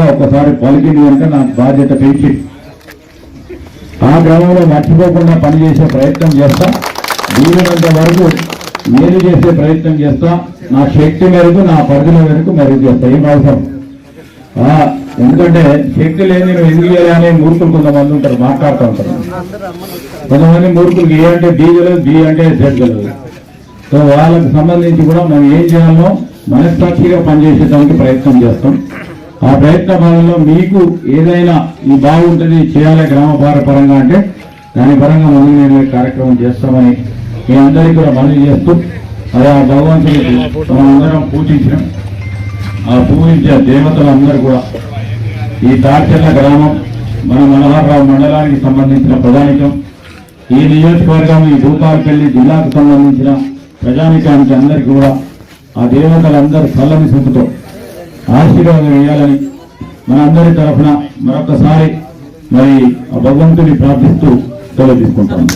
ఒకసారి పలికింది అంటే నాకు బాధ్యత పెంచింది ఆ గ్రామంలో మర్చిపోకుండా పనిచేసే ప్రయత్నం చేస్తా. వీలైనంత వరకు నేను చేసే ప్రయత్నం చేస్తా. నా శక్తి మేరకు నా పరిధిలో మేరకు మెరుగు చేస్తా. ఏం అవసరం? ఎందుకంటే శక్తి లేని ఎందుకు చేయాలని అనే మూర్ఖులు కొంతమంది ఉంటారు మాట్లాడుతూ ఉంటారు. కొంతమంది మూర్ఖులకి ఏ అంటే బి తెలియదు బి అంటే జెడ్ తెలియదు. సో వాళ్ళకి సంబంధించి కూడా మనం ఏం చేయాలో మనస్సాక్షిగా పనిచేసేదానికి ప్రయత్నం చేస్తాం. ఆ ప్రయత్న భాగంలో మీకు ఏదైనా ఈ బాగుంటుంది చేయాలి గ్రామ పరంగా అంటే దాని పరంగా మనం నేను కార్యక్రమం చేస్తామని మీ అందరికీ కూడా మనవి చేస్తూ అదే ఆ భగవంతునికి మనం అందరం పూజించినాం. ఆ పూజించే దేవతలందరూ కూడా ఈ తార్చెల్ల గ్రామం మన మనోహర్రావు మండలానికి సంబంధించిన ప్రధానికం ఈ నియోజకవర్గం ఈ భూపాలపల్లి జిల్లాకు సంబంధించిన ప్రజానికానికి అందరికీ కూడా ఆ దేవతలందరూ చల్లని చూపుతో ఆశీర్వాదం వేయాలని మనందరి తరఫున మరొకసారి మరి ఆ భగవంతుని ప్రార్థిస్తూ సెలవు తీసుకుంటాను